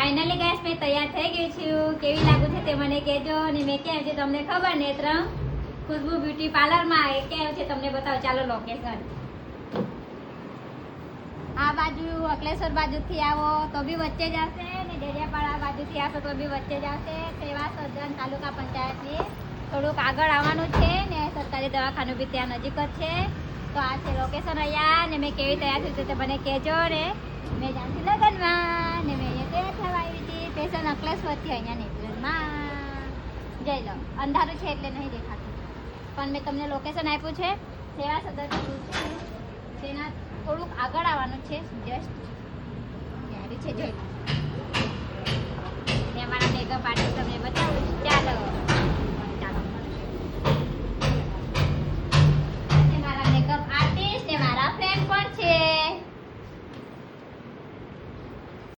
Finally gas મેં તૈયાર થઈ ગઈ છું. કેવી લાગુ છે તે મને કહેજો. અને મેં કેમ છે તમને ખબર ને, ત્રણ? ખુશ્બુ બ્યુટી પાર્લરમાં એ કેમ છે તમને બતાવો. ચાલો લોકેશન આ બાજુ અકલેશ્વર બાજુથી આવો, તો બી વચ્ચે જ આવશે. ને ડેડિયાપાડા બાજુથી આવશો, તો બી વચ્ચે જ આવશે. સેવા સર્જન તાલુકા પંચાયતની. થોડુંક આગળ આવવાનું છે ને, સરકારી દવાખાનું બી ત્યાં નજીક જ છે. તો આ છે લોકેશન અહીંયા. ને મેં કેવી તૈયાર થઈ તે મને કહેજો ને. મેં જાણતી લગનમાં ને મેં અહીંયા તૈયાર થવા આવી હતી સ્પેશિયલ અકલેશ્વરથી અહીંયા નેપલનમાં જઈ લો. અંધારું છે એટલે નહીં દેખાતું. પણ મેં તમને લોકેશન આપ્યું છે, સેવા સદર છે? તેના થોડુંક આગળ આવવાનું છે જસ્ટ આવી છે, જઈ.